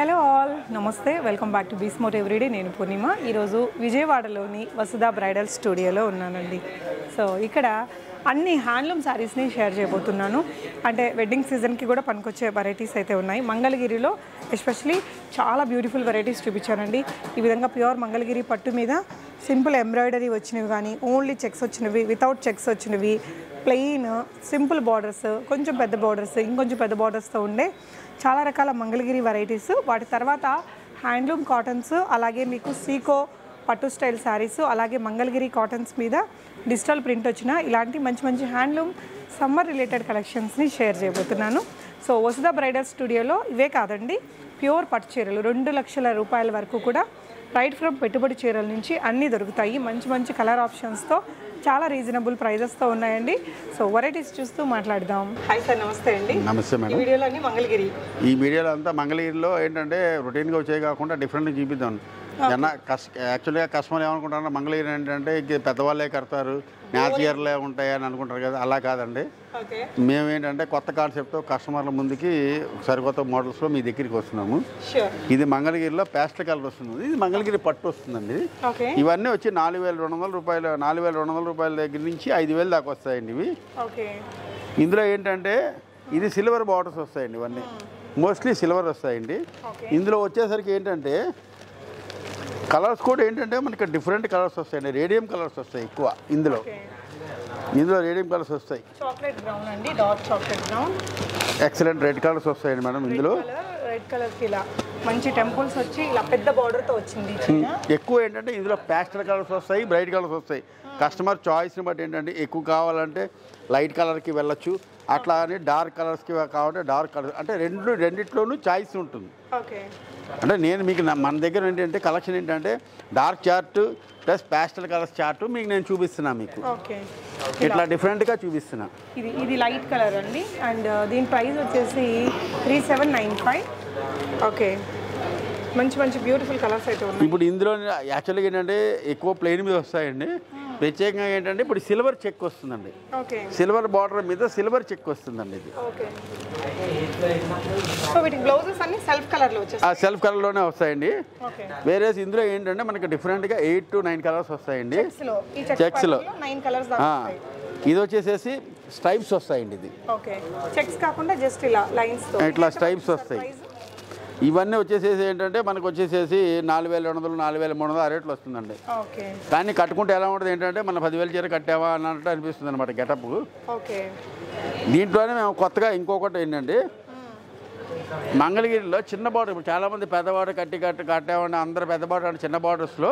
Hello all నమస్తే welcome back to బీస్మోట్ everyday నేను పూర్ణిమ. ఈరోజు విజయవాడలోని వసుధ బ్రైడల్ స్టూడియోలో ఉన్నానండి. సో ఇక్కడ అన్ని హ్యాండ్లూమ్ శారీస్ని షేర్ చేయబోతున్నాను. అంటే వెడ్డింగ్ సీజన్కి కూడా పనికొచ్చే వెరైటీస్ అయితే ఉన్నాయి. మంగళగిరిలో ఎస్పెషలీ చాలా బ్యూటిఫుల్ వెరైటీస్ చూపించానండి. ఈ విధంగా ప్యూర్ మంగళగిరి పట్టు మీద సింపుల్ ఎంబ్రాయిడరీ వచ్చినవి కానీ ఓన్లీ చెక్స్ వచ్చినవి వితౌట్ చెక్స్ వచ్చినవి ప్లెయిన్ సింపుల్ బార్డర్స్ కొంచెం పెద్ద బార్డర్స్ ఇంకొంచెం పెద్ద బార్డర్స్తో ఉండే చాలా రకాల మంగళగిరి వెరైటీస్ వాటి తర్వాత హ్యాండ్లూమ్ కాటన్స్ అలాగే మీకు సీకో పట్టు స్టైల్ శారీస్ అలాగే మంగళగిరి కాటన్స్ మీద డిజిటల్ ప్రింట్ వచ్చిన ఇలాంటి మంచి మంచి హ్యాండ్లూమ్ సమ్మర్ రిలేటెడ్ కలెక్షన్స్ని షేర్ చేయబోతున్నాను. సో వసుధ బ్రైడల్ స్టూడియోలో ఇవే కాదండి ప్యూర్ పట్టు చీరలు. రెండు లక్షల రూపాయల వరకు కూడా రైట్ ఫ్రమ్ పెట్టుబడి చీరల నుంచి అన్నీ దొరుకుతాయి. మంచి మంచి కలర్ ఆప్షన్స్తో చాలా రీజనబుల్ ప్రైజెస్తో ఉన్నాయండి. సో వెరైటీస్ చూస్తూ మాట్లాడదాం. హాయ్ సార్ నమస్తే అండి. నమస్తే ఈ మేడం. వీడియోలో అన్ని మంగళగిరి. ఈ వీడియోలో అంతా మంగళగిరిలో ఏంటంటే రొటీన్గా వచ్చేవి కాకుండా డిఫరెంట్ చూపిద్దాం. జన కస్ యాక్చువల్గా కస్టమర్ ఏమనుకుంటారు మంగళగిరి ఏంటంటే పెద్దవాళ్ళే కడతారు. న్యాచురలే ఉంటాయి అని అనుకుంటారు కదా అలా కాదండి. ఓకే. మేము ఏంటంటే కొత్త కాన్సెప్ట్తో కస్టమర్ల ముందుకి సరికొత్త మోడల్స్లో మీ దగ్గరికి వస్తున్నాము. ఇది మంగళగిరిలో పేస్టల్ కలర్ వస్తుంది. ఇది మంగళగిరి పట్టు వస్తుందండి. ఇవన్నీ వచ్చి నాలుగు వేల రెండు వందల రూపాయలు నాలుగు వేల రెండు వందల రూపాయల దగ్గర నుంచి ఐదు వేలు దాకా వస్తాయండి ఇవి. ఇందులో ఏంటంటే ఇది సిల్వర్ బార్డర్స్ వస్తాయండి ఇవన్నీ. మోస్ట్లీ సిల్వర్ వస్తాయండి. ఇందులో వచ్చేసరికి ఏంటంటే కలర్స్ కూడా ఏంటంటే మనకి డిఫరెంట్ కలర్స్ వస్తాయండి రేడియం కలర్స్ వస్తాయి ఎక్కువ ఇందులో. ఇందులో రేడియం కలర్స్ వస్తాయి. చాక్లెట్ బ్రౌన్ అండి dark chocolate brown. Excellent red colours వస్తాయండి మేడం ఇందులో. రెడ్ ఇలా మంచి టెంపుల్స్ వచ్చి ఇలా పెద్ద బార్డర్తో వచ్చింది ఎక్కువ ఏంటంటే ఇందులో ప్యాస్టల్ కలర్స్ వస్తాయి బ్రైట్ కలర్స్ వస్తాయి. కస్టమర్ చాయిస్ని బట్టి ఏంటంటే ఎక్కువ కావాలంటే లైట్ కలర్కి వెళ్ళొచ్చు అట్లా అని డార్క్ కలర్స్కి కావాలంటే డార్క్ కలర్. అంటే రెండు రెండిట్లోనూ చాయిస్ ఉంటుంది. ఓకే. అంటే నేను మీకు మన దగ్గర ఏంటంటే కలెక్షన్ ఏంటంటే dark chart plus pastel colours chart మీకు నేను చూపిస్తున్నా మీకు. ఓకే. ఇట్లా డిఫరెంట్గా చూపిస్తున్నా. ఇది ఇది లైట్ కలర్ అండి. అండ్ దీని ప్రైస్ వచ్చేసి three seven nine five. Okay. మంచి మంచి బ్యూటిఫుల్ కలర్స్ అయితే ఉన్నాయి. ఇప్పుడు ఇందులో యాక్చువల్గా ఏంటంటే ఎక్కువ ప్లెయిన్ మీద వస్తాయండి. ప్రత్యేకంగా ఏంటంటే ఇప్పుడు సిల్వర్ చెక్ వస్తుందండి. సిల్వర్ బార్డర్ మీద సిల్వర్ చెక్ వస్తుందండి ఇది. సెల్ఫ్ కలర్లోనే వస్తాయండి. వేరే ఇందులో ఏంటంటే మనకి డిఫరెంట్గా ఎయిట్ టు నైన్ కలర్స్ వస్తాయండి. చెక్స్లో ఇది వచ్చేసేసి స్ట్రైప్స్ వస్తాయండి ఇది. ఓకే. చెక్స్ కాకుండా జస్ట్ ఇలా లైన్స్ ఇట్లా స్ట్రైప్స్ వస్తాయి. ఇవన్నీ వచ్చేసేసి ఏంటంటే మనకు వచ్చేసేసి నాలుగు వేల రెండు వందలు నాలుగు వేల మూడు వందలు ఆ రేట్లు వస్తుందండి. కానీ కట్టుకుంటే ఎలా ఉంటుంది ఏంటంటే మన పదివేల చీర కట్టావా అన్నట్టు అనిపిస్తుంది అనమాట గెటప్. ఓకే. దీంట్లోనే మేము కొత్తగా ఇంకొకటి ఏంటంటే మంగళగిరిలో చిన్న బార్డర్ ఇప్పుడు చాలామంది పెద్ద బార్డర్ కట్టి కట్టి కట్టామని అందరు పెద్ద బార్డర్ అంటే చిన్న బార్డర్స్లో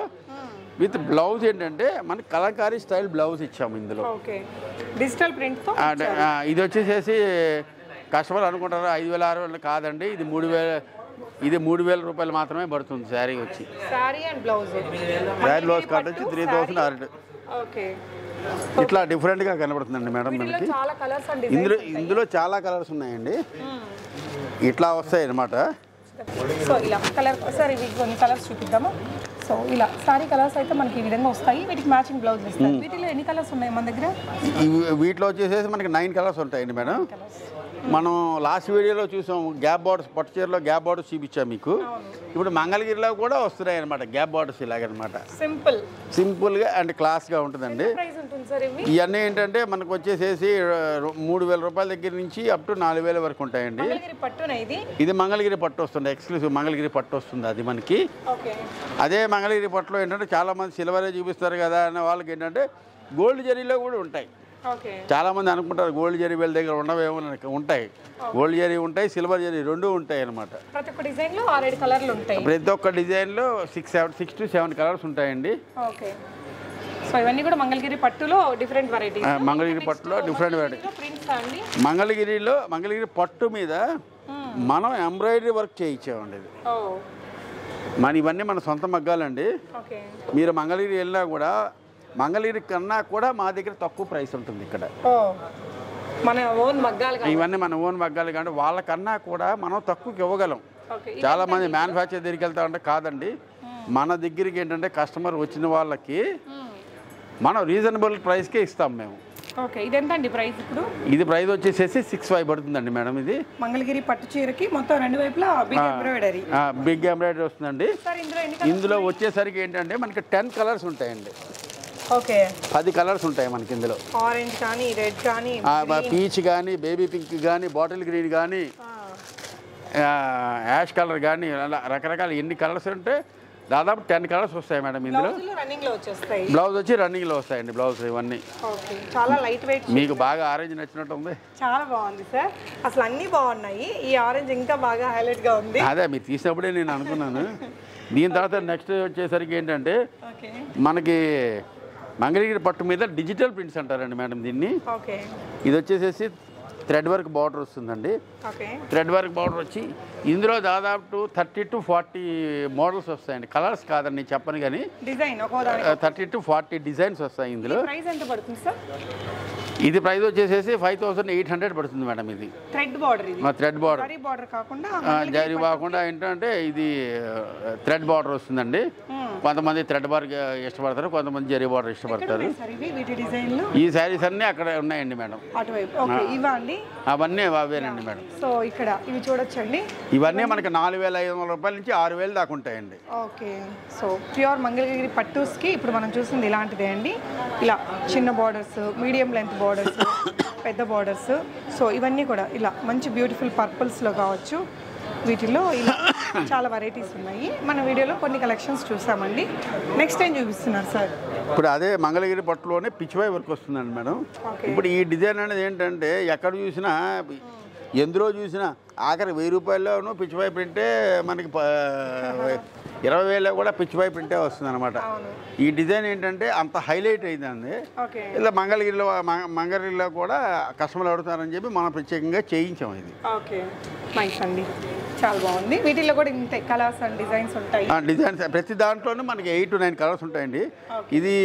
విత్ బ్లౌజ్ ఏంటంటే మనకి కలంకారీ స్టైల్ బ్లౌజ్ ఇచ్చాము ఇందులో. డిజిటల్ ప్రింట్ ఇది వచ్చేసేసి కస్టమర్ అనుకుంటారు ఐదు వేల ఆరు వేలు కాదండి ఇది మూడు వేల ఇది మూడు వేల రూపాయలు మాత్రమే పడుతుంది శారీ వచ్చి. Saree and blouse. Saree blouse cot వచ్చి త్రీ థౌసండ్ ఆరు ఓకే. ఇట్లా డిఫరెంట్గా కనబడుతుందండి మేడం మనకి. ఇందులో ఇందులో చాలా కలర్స్ ఉన్నాయండి. ఇట్లా వస్తాయి అన్నమాట సో ఇలా కలర్ సార్ ఇవి కొన్ని కలర్స్ చూపిద్దాము? సో ఇలా సారీ కలర్స్ అయితే మనకి ఈ విధంగా వస్తాయి. వీటికి మ్యాచింగ్ బ్లౌజ్ ఇస్తాయి వీటిలో ఎన్ని కలర్స్ ఉన్నాయి మన దగ్గర? వీటిలో వచ్చేసేసి మనకి నైన్ కలర్స్ ఉంటాయండి మేడం. మనం లాస్ట్ వీడియోలో చూసాం గ్యాప్ బార్డర్స్ పట్టు చీరలో గ్యాప్ బార్డర్స్ చూపించాం మీకు. ఇప్పుడు మంగళగిరిలో కూడా వస్తున్నాయి అనమాట గ్యాప్ బార్డర్స్ ఇలాగనమాట. సింపుల్. సింపుల్గా అండ్ క్లాస్గా ఉంటుందండి. ఇవన్నీ ఏంటంటే మనకు వచ్చేసేసి మూడు వేల రూపాయల దగ్గర నుంచి అప్ టు నాలుగు వేల వరకు ఉంటాయండి. ఇది? మంగళగిరి పట్టు వస్తుంది ఎక్స్క్లూసివ్ మంగళగిరి పట్టు వస్తుంది అది మనకి. అదే మంగళగిరి పట్టులో ఏంటంటే చాలామంది సిల్వరే చూపిస్తారు కదా అనే వాళ్ళకి ఏంటంటే గోల్డ్ జరీలో కూడా ఉంటాయి. చాలామంది అనుకుంటారు గోల్డ్ జరీ వీళ్ళ దగ్గర ఉండవేమో. ఉంటాయి. గోల్డ్ జరీ ఉంటాయి సిల్వర్ జరీ రెండు ఉంటాయి అన్నమాట. ప్రతి ఒక్క డిజైన్లో six seven six to seven colours ఉంటాయండి. సో ఇవన్నీ కూడా మంగళగిరి పట్టులో డిఫరెంట్ వెరైటీస్ మంగళగిరి పట్టులో డిఫరెంట్ వెరైటీ మంగళగిరిలో మంగళగిరి పట్టు మీద మనం ఎంబ్రాయిడరీ వర్క్ చేయించామండి ఇది. మన ఇవన్నీ మన సొంత మగ్గాలండి. మీరు మంగళగిరి వెళ్ళినా కూడా మంగళగిరి కన్నా కూడా మా దగ్గర తక్కువ ప్రైస్ ఉంటుంది ఇక్కడ. మన ఓన్ మగ్గాలు ఇవన్నీ మన ఓన్ మగ్గాలు కానీ వాళ్ళకన్నా కూడా మనం తక్కువకి ఇవ్వగలం. చాలా మంది మ్యానుఫ్యాక్చర్ దగ్గరికి వెళ్తా ఉంటే కాదండి. మన దగ్గరికి ఏంటంటే కస్టమర్ వచ్చిన వాళ్ళకి మనం రీజనబుల్ ప్రైస్కే ఇస్తాం మేము. ఓకే ఇది ఎంత అండి ప్రైస్ ఇప్పుడు? ఇది ప్రైస్ వచ్చేసేసి సిక్స్ ఫైవ్ పడుతుందండి మేడం ఇది. మంగళగిరి పట్టు చీరకి మొత్తం రెండు వైపులా బిగ్ ఎంబ్రాయిడరీ బిగ్ ఎంబ్రాయిడరీ వస్తుందండి. ఇందులో వచ్చేసరికి ఏంటంటే మనకి టెన్ కలర్స్ ఉంటాయండి. ఓకే. పది కలర్స్ ఉంటాయి మనకి ఇందులో. ఆరెంజ్ కానీ రెడ్ కానీ పీచ్ కానీ బేబీ పింక్ కానీ బాటిల్ గ్రీన్ కానీ యాష్ కలర్ కానీ అలా రకరకాల ఎన్ని కలర్స్ ఉంటే దాదాపు టెన్ కలర్స్ వస్తాయి మేడం ఇందులో. రన్నింగ్లో బ్లౌజ్ వచ్చి రన్నింగ్లో వస్తాయండి బ్లౌజ్ ఇవన్నీ. చాలా లైట్ వెయిట్ మీకు బాగా ఆరెంజ్ నచ్చినట్టు ఉంది. చాలా బాగుంది సార్. అసలు అన్నీ బాగున్నాయి. ఈ ఆరెంజ్ ఇంకా బాగా హైలైట్గా ఉంది. అదే మీరు తీసినప్పుడే నేను అనుకున్నాను. దీని తర్వాత నెక్స్ట్ వచ్చేసరికి ఏంటంటే మనకి మంగళగిరి పట్టు మీద డిజిటల్ ప్రింట్స్ అంటారండి మేడం దీన్ని. ఇది వచ్చేసేసి థ్రెడ్ వర్క్ బార్డర్ వస్తుందండి. థ్రెడ్ వర్క్ బార్డర్ వచ్చి ఇందులో దాదాపు థర్టీ టు ఫార్టీ మోడల్స్ వస్తాయండి. కలర్స్ కాదండి నేను చెప్పను కానీ థర్టీ టు ఫార్టీ డిజైన్స్ వస్తాయి ఇందులో. ఇది ప్రైస్ వచ్చేసేసి ఫైవ్ థౌసండ్ ఎయిట్ హండ్రెడ్ పడుతుంది మేడం ఇది. థ్రెడ్ బార్డర్ మా థ్రెడ్ బార్డర్. బార్డర్ కాకుండా జరి కాకుండా ఏంటంటే ఇది థ్రెడ్ బార్డర్ వస్తుందండి. కొంతమంది థ్రెడ్ బార్డర్ ఇష్టపడతారు కొంతమంది జరీ బార్డర్ ఇష్టపడతారు. ఈ శారీస్ అన్నీ అక్కడ ఉన్నాయండి మేడం. అవన్నీ అవేనండి మేడం. సో ఇక్కడ ఇవి చూడొచ్చండి. ఇవన్నీ మనకి నాలుగు వేల ఐదు వందల రూపాయల నుంచి ఆరు వేలు దాకా ఉంటాయండి. ఓకే సో ప్యూర్ మంగళగిరి పట్టూస్కి ఇప్పుడు మనం చూసింది ఇలాంటిదే అండి. ఇలా చిన్న బార్డర్స్ మీడియం లెంత్ బార్డర్స్ పెద్ద బార్డర్స్ సో ఇవన్నీ కూడా ఇలా మంచి బ్యూటిఫుల్ పర్పుల్స్లో కావచ్చు. వీటిలో ఇలా చాలా వెరైటీస్ ఉన్నాయి. మన వీడియోలో కొన్ని కలెక్షన్స్ చూసామండి. నెక్స్ట్ టైం చూపిస్తున్నారు సార్ ఇప్పుడు అదే మంగళగిరి పట్టులోనే పిచ్చివాయి వర్క్ వస్తుందండి మేడం. ఇప్పుడు ఈ డిజైన్ అనేది ఏంటంటే ఎక్కడ చూసినా ఎందులో చూసినా ఆఖరి వెయ్యి రూపాయల్లోనూ పిచ్చివాయి ప్రింటే మనకి ఇరవై వేలలో కూడా పిచ్చివాయి ప్రింటే వస్తుంది అనమాట ఈ డిజైన్ ఏంటంటే అంత హైలైట్ అయిందండి. ఇలా మంగళగిరిలో మంగళగిరిలో కూడా కస్టమర్లు అడుగుతారని చెప్పి మనం ప్రత్యేకంగా చేయించాం ఇది. ఓకే. నైస్ అండి. చాలా బాగుంది. వీటిలో కూడా ఇంతే కలర్స్ అండ్ డిజైన్స్ ఉంటాయి. ఆ డిజైన్స్ ప్రతి దాంట్లోనూ మనకి ఎయిట్ టు నైన్ కలర్స్ ఉంటాయండి. ఇది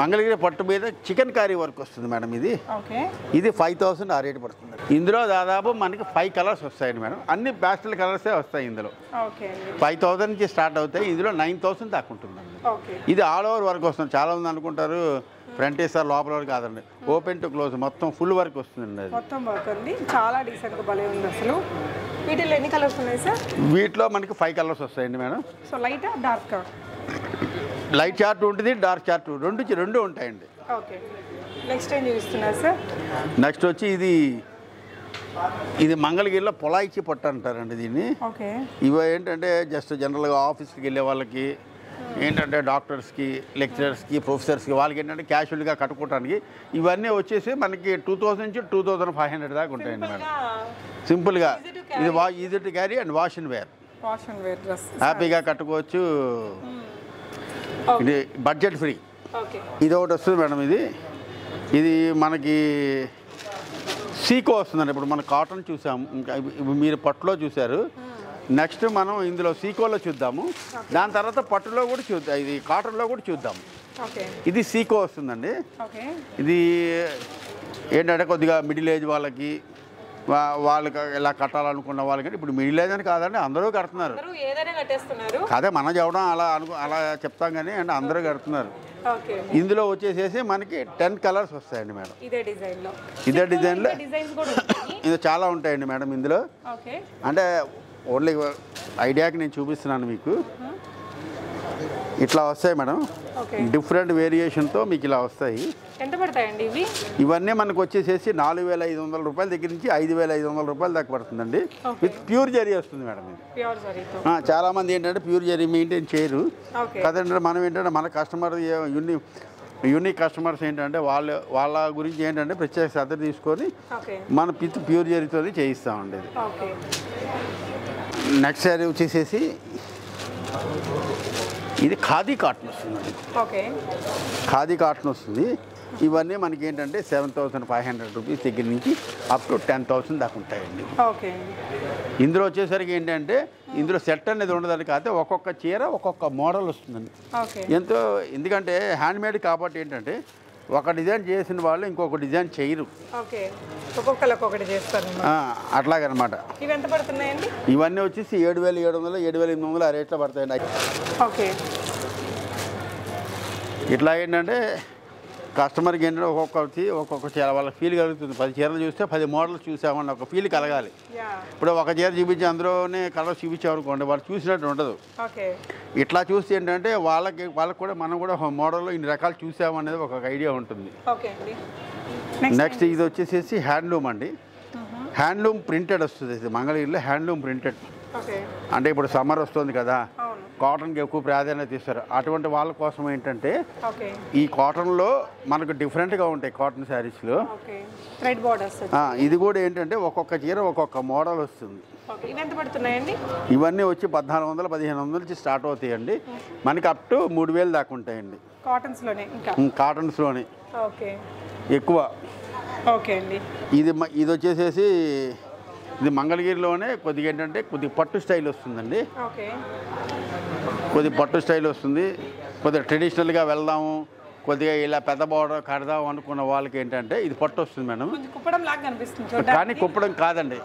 మంగళగిరి పట్టు మీద చికెన్ కర్రీ వర్క్ వస్తుంది మేడం ఇది. ఇది ఫైవ్ థౌసండ్ ఆ రేట్ పడుతుంది. ఇందులో దాదాపు మనకి ఫైవ్ కలర్స్ వస్తాయండి మేడం. అన్ని ప్యాస్టల్ కలర్సే వస్తాయి ఇందులో. ఫైవ్ థౌసండ్ నుంచి స్టార్ట్ అవుతాయి. ఇందులో నైన్ థౌసండ్ దాకా ఉంటుందండి. ఇది ఆల్ ఓవర్ వర్క్ వస్తుంది. చాలా మంది అనుకుంటారు ఫ్రంట్ వేస్తారు లోపల వరకు కాదండి. ఓపెన్ టు క్లోజ్ మొత్తం ఫుల్ వర్క్ వస్తుందండి అది. మొత్తం వర్క్ ఉంది చాలా డీసెంట్గా భలే ఉంది అసలు. వీటిలో ఎన్ని కలర్స్ ఉన్నాయి సార్? వీటిలో మనకి ఫైవ్ కలర్స్ వస్తాయండి మేడం. సో లైటా డార్కా లైట్ చార్ట్ ఉంటుంది డార్క్ చార్ట్ రెండు రెండు ఉంటాయండి. నెక్స్ట్ ఏం చూపిస్తున్నారు సార్? నెక్స్ట్ వచ్చి ఇది ఇది మంగళగిరిలో పొలాయిచి పట్టు అంటారండి దీన్ని. ఇవి ఏంటంటే జస్ట్ జనరల్గా ఆఫీస్కి వెళ్ళే వాళ్ళకి ఏంటంటే డాక్టర్స్కి లెక్చరర్స్కి ప్రొఫెసర్స్కి వాళ్ళకి ఏంటంటే క్యాషువల్గా కట్టుకోవడానికి ఇవన్నీ వచ్చేసి మనకి టూ థౌసండ్ నుంచి టూ థౌసండ్ ఫైవ్ హండ్రెడ్ దాకా ఉంటాయండి మేడం. సింపుల్గా ఇది వా easy to carry and wash and wear హ్యాపీగా కట్టుకోవచ్చు. ఇది బడ్జెట్ ఫ్రీ ఇది ఒకటి వస్తుంది మేడం ఇది. ఇది మనకి సీకో వస్తుందండి. ఇప్పుడు మనం కాటన్ చూసాము ఇంకా మీరు పట్టులో చూశారు. నెక్స్ట్ మనం ఇందులో సీకోలో చూద్దాము. దాని తర్వాత పట్టులో కూడా చూద్దాం ఇది కాటన్లో కూడా చూద్దాం. ఓకే ఇది సీకో వస్తుందండి. ఇది ఏంటంటే కొద్దిగా మిడిల్ ఏజ్ వాళ్ళకి వాళ్ళకి ఇలా కట్టాలనుకున్న వాళ్ళకి ఇప్పుడు మిడిల్ ఏజ్ అని కాదండి అందరూ కడుతున్నారు. అదే మన చెప్పడం అలా అను అలా చెప్తాం కానీ అంటే అందరూ కడుతున్నారు. ఇందులో వచ్చేసేసి మనకి టెన్ కలర్స్ వస్తాయండి మేడం. ఇదే డిజైన్లో. ఇది చాలా ఉంటాయండి మేడం ఇందులో. అంటే ఓన్లీ ఐడియాకి నేను చూపిస్తున్నాను మీకు. ఇట్లా వస్తాయి మేడం. డిఫరెంట్ వేరియేషన్తో మీకు ఇలా వస్తాయి. ఎంత పడతాయండి ఇవి? ఇవన్నీ మనకు వచ్చేసేసి నాలుగు వేల ఐదు వందల రూపాయల దగ్గర నుంచి ఐదు వేల ఐదు వందల రూపాయల దాకా పడుతుందండి. విత్ ప్యూర్ జరీ వస్తుంది మేడం ఇది. ఆ, చాలామంది ఏంటంటే ప్యూర్ జరీ మెయింటైన్ చేయరు. కదంటే మనం ఏంటంటే మన కస్టమర్ యూని యూనిక్ కస్టమర్స్ ఏంటంటే వాళ్ళ వాళ్ళ గురించి ఏంటంటే ప్రత్యేక శ్రద్ధ తీసుకొని మన పిత్ ప్యూర్ జరీతో చేయిస్తామండి నెక్స్ట్ శారీ వచ్చేసేసి ఇది ఖాదీ కాటన్ వస్తుందండి ఓకే. ఖాదీ కాటన్ వస్తుంది. ఇవన్నీ మనకి ఏంటంటే seven thousand five hundred rupees దగ్గర నుంచి అప్ టు టెన్ థౌసండ్ దాకా ఉంటాయండి. ఓకే. ఇందులో వచ్చేసరికి ఏంటంటే ఇందులో సెట్ అనేది ఉండదని కాకపోతే ఒక్కొక్క చీర ఒక్కొక్క మోడల్ వస్తుందండి. ఎంతో ఎందుకంటే హ్యాండ్మేడ్ కాబట్టి ఏంటంటే ఒక డిజైన్ చేసిన వాళ్ళు ఇంకొక డిజైన్ చేయరు. అట్లాగనమాట. ఇవన్నీ వచ్చేసి ఏడు వేల ఏడు వందలు ఏడు వేల ఎనిమిది వందలు ఆ రేట్లో పడతాయండి. ఓకే. ఇట్లా ఏంటంటే కస్టమర్కి ఏంటంటే ఒక్కొక్కటి ఒక్కొక్క చీర వాళ్ళకి ఫీల్ కలుగుతుంది. పది చీరలు చూస్తే పది మోడల్స్ చూసామని ఒక ఫీల్ కలగాలి. ఇప్పుడు ఒక చీర చూపించి అందులోనే కలర్ చూపించామనుకోండి వాళ్ళు చూసినట్టు ఉండదు. ఇట్లా చూస్తే ఏంటంటే వాళ్ళకి వాళ్ళకి కూడా మనం కూడా ఒక మోడల్లో ఇన్ని రకాలు చూసామనేది ఒక ఐడియా ఉంటుంది. నెక్స్ట్ ఇది వచ్చేసేసి హ్యాండ్లూమ్ అండి. హ్యాండ్లూమ్ ప్రింటెడ్ వస్తుంది. ఇది మంగళగిరిలో హ్యాండ్లూమ్ ప్రింటెడ్. అంటే ఇప్పుడు సమ్మర్ వస్తుంది కదా. కాటన్కి ఎక్కువ ప్రాధాన్యత ఇస్తారు. అటువంటి వాళ్ళ కోసం ఏంటంటే ఈ కాటన్లో మనకు డిఫరెంట్గా ఉంటాయి కాటన్ శారీస్లో. ఇది కూడా ఏంటంటే ఒక్కొక్క చీర ఒక్కొక్క మోడల్ వస్తుంది. ఇవన్నీ వచ్చి పద్నాలుగు వందలు పదిహేను వందల నుంచి స్టార్ట్ అవుతాయండి. మనకి అప్ టు మూడు వేలు దాకా ఉంటాయండి. కాటన్స్లోనే ఎక్కువ. ఓకే అండి. ఇది ఇది వచ్చేసేసి ఇది మంగళగిరిలోనే కొద్దిగా ఏంటంటే కొద్దిగా పట్టు స్టైల్ వస్తుందండి. ఓకే. కొద్దిగా పట్టు స్టైల్ వస్తుంది. కొద్దిగా ట్రెడిషనల్గా వెళ్దాము. కొద్దిగా ఇలా పెద్ద బోర్డర్ కడదాం అనుకున్న వాళ్ళకి ఏంటంటే ఇది పట్టు వస్తుంది మేడం. కానీ కుప్పడం కాదండి.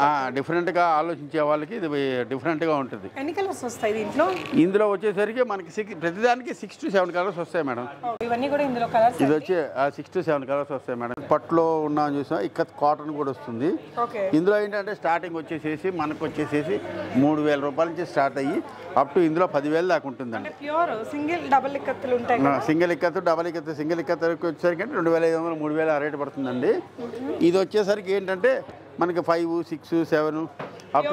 ఆ, డిఫరెంట్గా ఆలోచించే వాళ్ళకి ఇది డిఫరెంట్గా ఉంటుంది. ఎన్ని కలర్స్ వస్తాయి దీంట్లో ఇందులో వచ్చేసరికి మనకి సిక్స్ ప్రతిదానికి సిక్స్ టు సెవెన్ కలర్స్ వస్తాయి మేడం. ఓ, ఇవన్నీ కూడా ఇందులో కలర్స్ ఇది వచ్చి సిక్స్ టు సెవెన్ కలర్స్ వస్తాయి మేడం. పట్టులో ఉన్నాం చూసాం ఇక్కడ కాటన్ కూడా వస్తుంది. ఇందులో ఏంటంటే స్టార్టింగ్ వచ్చేసేసి మనకు వచ్చేసేసి మూడు వేల రూపాయల నుంచి స్టార్ట్ అయ్యి అప్ టు ఇందులో పదివేలు దాకా ఉంటుందండి. ప్యూర్ సింగిల్ డబుల్ ఇక్కత్తులు ఉంటాయి single ikat double ikat single ikat వచ్చేసరికి అంటే రెండు వేల ఐదు వందలు మూడు వేల ఆ రేటు పడుతుందండి. ఇది వచ్చేసరికి ఏంటంటే మనకి ఫైవ్ సిక్స్ సెవెన్ అప్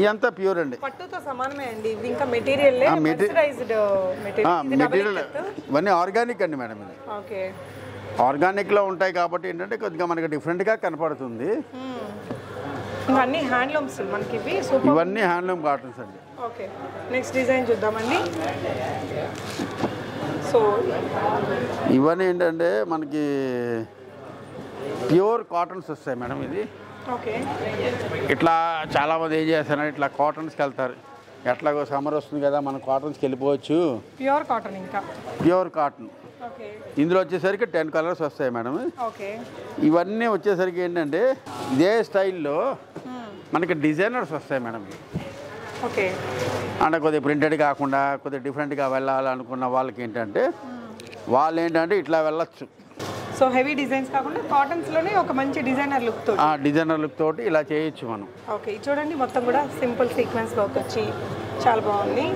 ఇదంతా ప్యూర్ అండి. మెటీరియల్ ఇవన్నీ ఆర్గానిక్ అండి మేడం ఇది. ఆర్గానిక్లో ఉంటాయి కాబట్టి ఏంటంటే కొద్దిగా మనకి డిఫరెంట్గా కనపడుతుంది. ఇంకా అన్ని హ్యాండ్లూమ్స్ మనకి ఇవన్నీ హ్యాండ్లూమ్ కాటన్స్ అండి. ఓకే. నెక్స్ట్ డిజైన్ చూద్దామండి. సో ఇవన్నీ ఏంటంటే మనకి ప్యూర్ కాటన్స్ వస్తాయి మేడం ఇది. ఓకే. ఇట్లా చాలామంది ఏం చేస్తారంటే ఇట్లా కాటన్స్కి వెళ్తారు ఎట్లాగో సమ్మర్ వస్తుంది కదా మనం కాటన్స్కి వెళ్ళిపోవచ్చు ప్యూర్ కాటన్ ఇంకా. Pure cotton. ఇందులో వచ్చేసరికి టెన్ కలర్స్ వస్తాయి మేడం. ఇవన్నీ వచ్చేసరికి ఏంటంటే ఇదే స్టైల్లో మనకి డిజైనర్స్ వస్తాయి మేడం. ఓకే. అంటే కొద్దిగా ప్రింటెడ్ కాకుండా కొద్దిగా డిఫరెంట్గా వెళ్ళాలనుకున్న వాళ్ళకి ఏంటంటే వాళ్ళు ఏంటంటే ఇట్లా వెళ్ళొచ్చు. సో హెవీ డిజైన్స్ కాకుండా కాటన్స్లోనే ఒక మంచి డిజైనర్ లుక్తో ఆ డిజైనర్ లుక్ తోటి ఇలా చేయొచ్చు మనం. ఓకే చూడండి మొత్తం కూడా సింపుల్ సీక్వెన్స్ వర్క్ వచ్చి చాలా బాగుంది.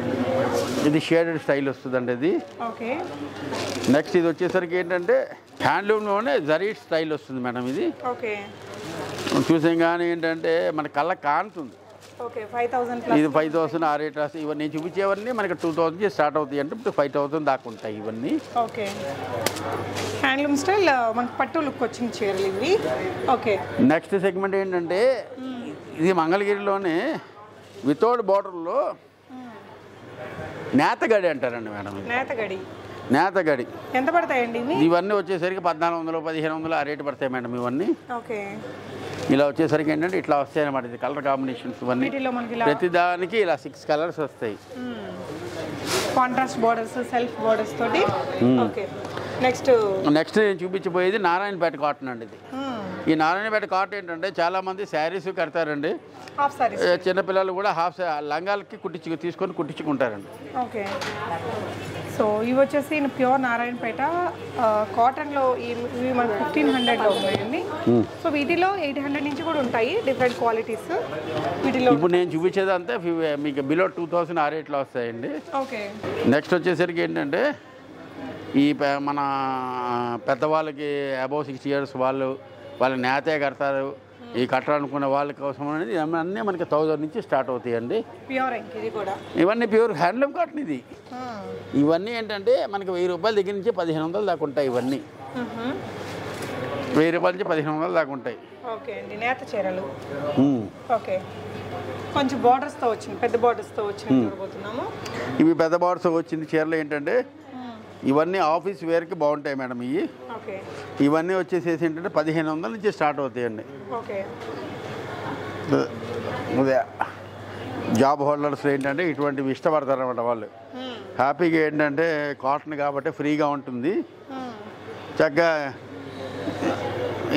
ఇది షేడెడ్ స్టైల్ వస్తుందండి ఇది. ఓకే. నెక్స్ట్ ఇది వచ్చేసరికి ఏంటంటే హ్యాండ్లూమ్లోనే జరీ స్టైల్ వస్తుంది మేడం ఇది. ఓకే. చూసాం కానీ ఏంటంటే మన కళ్ళ కానుతుంది ఇది ఫైవ్ థౌసండ్ ఆ రేట్ రాసి ఇవన్నీ చూపించేవన్నీ మనకి టూ థౌసండ్ స్టార్ట్ అవుతాయి అంటే ఇప్పుడు ఫైవ్ థౌసండ్ దాకా ఉంటాయి ఇవన్నీ. ఓకే. హ్యాండ్లూమ్ స్టైల్ మనకి పట్టు లుక్ వచ్చింది చీరలు ఇవి. ఓకే. నెక్స్ట్ సెగ్మెంట్ ఏంటంటే ఇది మంగళగిరిలోనే వితౌట్ బార్డర్లో నేతగడి అంటారండి మేడం నేతగడి. నేతగడి. ఎంత పడతాయండి ఇవి? ఇవన్నీ వచ్చేసరికి పద్నాలుగు వందలు పదిహేను వందలు ఆ రేటు పడతాయి మేడం ఇవన్నీ. ఓకే. ఇలా వచ్చేసరికి ఏంటంటే ఇట్లా వస్తాయి అన్నమాట ఇది కలర్ కాంబినేషన్స్ ఇవన్నీ. ప్రతి దానికి ఇలా సిక్స్ కలర్స్ వస్తాయి. కాంట్రాస్ట్ బోర్డర్స్ సెల్ఫ్ బోర్డర్స్ తోటి? ఓకే. నెక్స్ట్? నెక్స్ట్ నేను చూపించబోయేది నారాయణపేట కాటన్ అండి ఇది. ఈ నారాయణపేట కాటన్ ఏంటంటే చాలా మంది శారీస్ కడతారండి. చిన్నపిల్లలు కూడా హాఫ్ లంగాలకి కుట్టించు తీసుకొని కుట్టించుకుంటారండి. ఓకే. సో ఇవి వచ్చేసి ప్యూర్ నారాయణపేట కాటన్లో ఈ- ఇవి మనకు ఫిఫ్టీన్ హండ్రెడ్లో ఉన్నాయండి. సో వీటిలో ఎయిట్ హండ్రెడ్ నుంచి కూడా ఉంటాయి డిఫరెంట్ క్వాలిటీస్. వీటిలో ఇప్పుడు నేను చూపించేది అంతా మీకు బిలో టూ థౌసండ్ ఆ రేట్లో వస్తాయండి. ఓకే. నెక్స్ట్ వచ్చేసరికి ఏంటంటే ఈ మన పెద్దవాళ్ళకి అబౌవ్ సిక్స్టీ ఇయర్స్ వాళ్ళు వాళ్ళ నేతే కడతారు. ఈ కట్టాలనుకున్న వాళ్ళ కోసం అనేది అన్నీ మనకి థౌజండ్ నుంచి స్టార్ట్ అవుతాయండి. ఇవన్నీ ప్యూర్ హ్యాండ్లూమ్ కాటన్ ఇది. ఇవన్నీ ఏంటంటే మనకి వెయ్యి రూపాయల దగ్గర నుంచి పదిహేను వందలు దాకా ఉంటాయి ఇవన్నీ. వెయ్యి రూపాయల నుంచి పదిహేను వందలు దాకా ఉంటాయి. ఓకే అండి నేత చీరలు. ఓకే. కొంచెం బార్డర్స్తో వచ్చింది పెద్ద బార్డర్స్తో వచ్చింది ఇవి పెద్ద బార్డర్స్ వచ్చింది చీరలు ఏంటంటే ఇవన్నీ ఆఫీస్ వేర్కి బాగుంటాయి మేడం ఇవి. ఇవన్నీ వచ్చేసేసి ఏంటంటే పదిహేను వందల నుంచి స్టార్ట్ అవుతాయండి. అదే జాబ్ హోల్డర్స్ ఏంటంటే ఇటువంటివి ఇష్టపడతారు అనమాట వాళ్ళు హ్యాపీగా ఏంటంటే కాటన్ కాబట్టి ఫ్రీగా ఉంటుంది. చక్కగా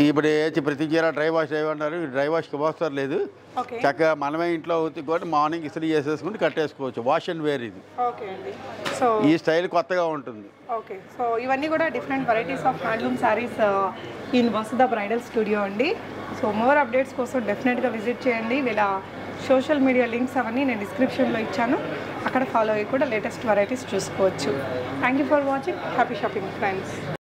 ఇప్పుడు ప్రతి చీర డ్రై వాష్ చేయమన్నారు డ్రై వాష్కి అవసరం లేదు. చక్కగా మనమే ఇంట్లో ఉతుక్కొని మార్నింగ్ ఇస్త్రీ చేసేసుకుని కట్టేసుకోవచ్చు. వాష్ అండ్ వేర్ ఇది. ఓకే అండి. సో ఈ స్టైల్ కొత్తగా ఉంటుంది. ఓకే. సో ఇవన్నీ కూడా different varieties of handloom sarees in bridal studio అండి. సో మోర్ అప్డేట్స్ కోసం డెఫినెట్గా విజిట్ చేయండి. వీళ్ళ సోషల్ మీడియా లింక్స్ అవన్నీ నేను డిస్క్రిప్షన్లో ఇచ్చాను. అక్కడ ఫాలో అయ్యి కూడా లేటెస్ట్ వెరైటీస్ చూసుకోవచ్చు. Thank you for watching happy shopping friends